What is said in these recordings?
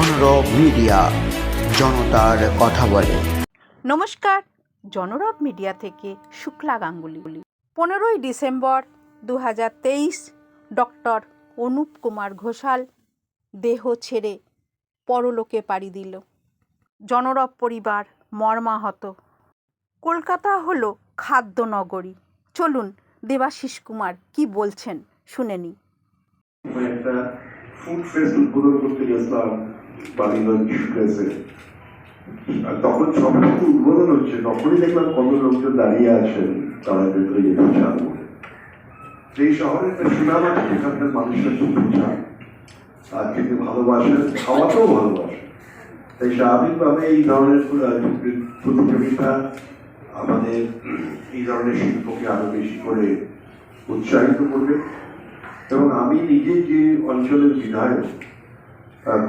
Media জনতার কথা বলে। নমস্কার জনরব মিডিয়া থেকে শুক্লা গাঙ্গুলি। পনেরোই ডিসেম্বর দু হাজার তেইশ ডক্টর অনুপ কুমার ঘোষাল দেহ ছেড়ে পরলোকে পাড়ি দিল। জনরব পরিবার মর্মাহত। কলকাতা হলো খাদ্য নগরী। চলুন দেবাশিস কুমার কি বলছেন শুনে একটা ফুড ফেস্ট উদ্বোধন করতে গেছিলাম বালিগঞ্জ প্রেসে আর তখন সব কিছু উদ্বোধন হচ্ছে। তখনই দেখলাম কত লোকজন দাঁড়িয়ে আছেন, তারা ভেতরে যেতে চান বলে যেই শহরে একটা সুনাম আছে, সেখানকার মানুষরা খেতে চান আর খেতে ভালোবাসেন খাওয়াতেও ভালোবাসেন তাই স্বাভাবিকভাবে এই ধরনের প্রতিযোগিতা আমাদের এই ধরনের শিল্পকে আরও বেশি করে উৎসাহিত করবে। এবং আমি নিজে যে অঞ্চলের বিধায়ক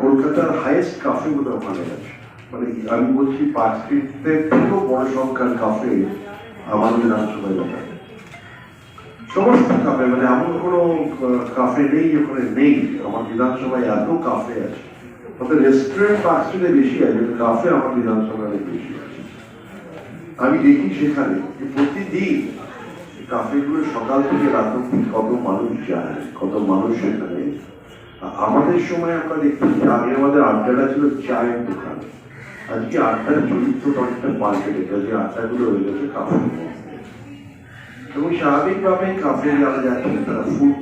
কলকাতার হাইয়েস্ট কাফে গুলো ওখানে আছে মানে আমি বলছি পাঁচ স্ট্রিটের থেকেও বড় সংখ্যার কাফে আমার বিধানসভায় এলাকায় সমস্ত কাফে মানে এমন কোনো কাফে নেই যেখানে নেই। আমার বিধানসভায় এত কাফে আছে। তবে রেস্টুরেন্ট পাঁচ স্ট্রিটে বেশি আছে কাফে আমার বিধানসভায় বেশি আছে। আমি দেখি সেখানে যে প্রতিদিন কাফেগুলো সকাল থেকে রাত অব্দি কত মানুষ যায়, কত মানুষ সেখানে আমাদের সময় আমরা দেখতাম আগে আমাদের আড্ডাটা ছিল চায়ের দোকান। আজকে আড্ডার চরিত্র অনেকটা পাল্টে গেছে, যে আড্ডাগুলো হয়ে গেছে কাফের এবং স্বাভাবিকভাবে কাফে যারা যাচ্ছেন, তারা ফুড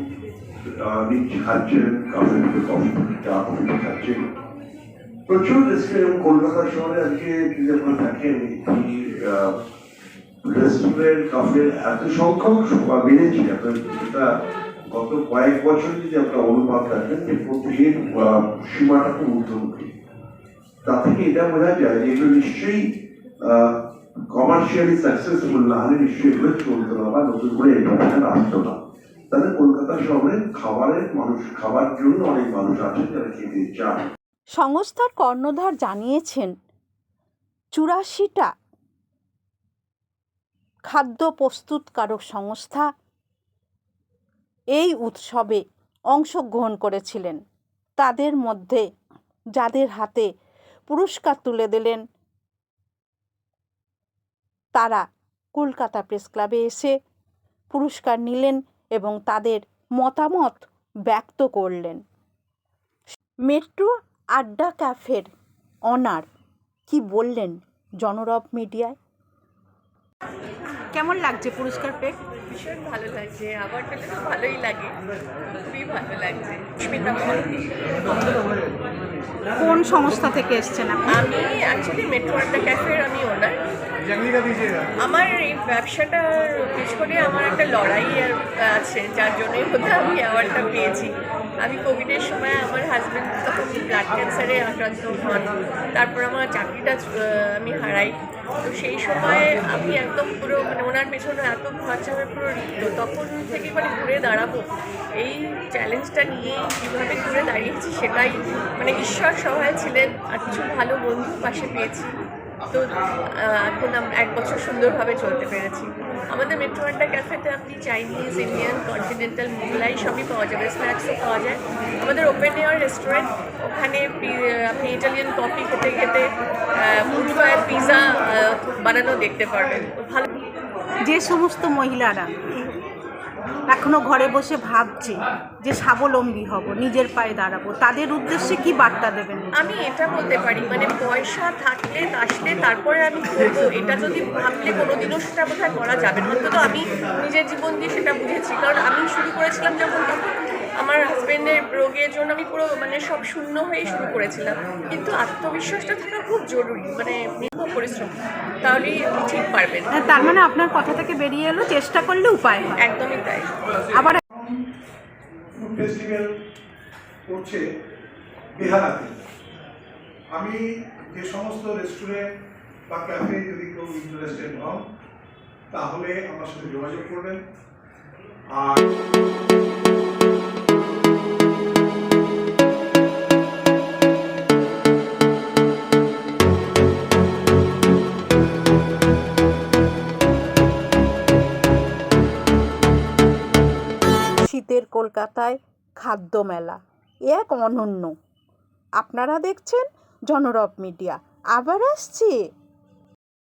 নিচ্ছে খাচ্ছেন কাফে থেকে কফি চা কফি খাচ্ছেন। প্রচুর রেস্টুরেন্ট কলকাতা শহরে আজকে যদি আপনারা দেখেন এই কাফের এত সংখ্যক সভা বেড়েছে আপনার গত কয়েক বছর যদি আপনার অনুপাত রাখেন যে প্রত্যেকের সীমাটা খুব ঊর্ধ্বমুখী তা থেকে এটা বোঝা যায় যে এগুলো নিশ্চয়ই কমার্শিয়ালি সাকসেসফুল না হলে নিশ্চয়ই এগুলো চলতো না বা নতুন করে এটা আসতো না। তাহলে কলকাতা শহরে খাবারের মানুষ, খাবার জন্য অনেক মানুষ আছে যারা খেতে চান সংস্থার কর্ণধার জানিয়েছেন, চুরাশিটা খাদ্য প্রস্তুতকারক সংস্থা এই উৎসবে অংশগ্রহণ করেছিলেন। তাদের মধ্যে যাদের হাতে পুরস্কার তুলে দিলেন, তারা কলকাতা প্রেস ক্লাবে এসে পুরস্কার নিলেন এবং তাদের মতামত ব্যক্ত করলেন। মেট্রো আড্ডা ক্যাফের অনার কি বললেন জনরব মিডিয়ায়? কেমন লাগছে পুরস্কার পেয়ে? ভীষণ ভালো লাগছে আমার পেলে তো ভালোই লাগে খুবই ভালো লাগছে। কোন সংস্থা থেকে এসছেন আপনি? আমি অ্যাকচুয়ালি মেট্রো আড্ডা ক্যাফের আমি ওনার আমার এই ব্যবসাটার পিছনে আমার একটা লড়াই আর আছে, যার জন্যই বোধহয় আমি অ্যাওয়ার্ডটা পেয়েছি। আমি কোভিডের সময় আমার হাজব্যান্ড তখন ব্লাড ক্যান্সারে আক্রান্ত হন। তারপর আমার চাকরিটা আমি হারাই। তো সেই সময় আমি একদম পুরো মানে ওনার পেছনে এত খরচা আমার পুরো তখন থেকে মানে ঘুরে দাঁড়াবো। এই চ্যালেঞ্জটা নিয়ে কীভাবে ঘুরে দাঁড়িয়েছি সেটাই মানে ঈশ্বর সহায় ছিলেন। আর কিছু ভালো বন্ধু পাশে পেয়েছি। এখন আমরা এক বছর সুন্দরভাবে চলতে পেরেছি। আমাদের মেট্রো আড্ডা ক্যাফেতে আপনি চাইনিজ ইন্ডিয়ান কন্টিনেন্টাল মোগলাই সবই পাওয়া যাবে স্ন্যাক্সও পাওয়া যায়। আমাদের ওপেন এয়ার রেস্টুরেন্ট ওখানে আপনি ইটালিয়ান কফি খেতে খেতে ফায়ার পিৎজা বানানো দেখতে পারবেন। ভালো যে সমস্ত মহিলারা এখনও ঘরে বসে ভাবছে যে স্বাবলম্বী হব, নিজের পায়ে দাঁড়াবো। তাদের উদ্দেশ্যে কি বার্তা দেবেন? আমি এটা বলতে পারি মানে পয়সা থাকলে আসলে তারপরে আমি করব। এটা যদি ভাবলে কোনোদিনও সেটা বোধহয় করা যাবে না। অন্তত আমি নিজের জীবন দিয়ে সেটা বুঝেছি। কারণ আমি শুরু করেছিলাম যখন তখন আমার হাজবেন্ডের রোগের জন্য আমি পুরো মানে সব শূন্য হয়েই শুরু করেছিলাম। কিন্তু আত্মবিশ্বাসটা থাকা খুব জরুরি মানে নির্ভর পরিশ্রম। তাহলেই আপনি ঠিক পারবেন। তার মানে আপনার কথা থেকে বেরিয়ে এলো চেষ্টা করলে উপায় হয়। একদমই তাই। আবার ফেস্টিভ্যাল করছে আমি যে সমস্ত রেস্টুরেন্ট বা ক্যাফে যদি কেউ ইন্টারেস্টেড হন তাহলে আমার সাথে যোগাযোগ করবেন। আর শীতের কলকাতায় খাদ্য মেলা এ এক অনন্য। আপনারা দেখছেন জনরব মিডিয়া। আবার আসছে।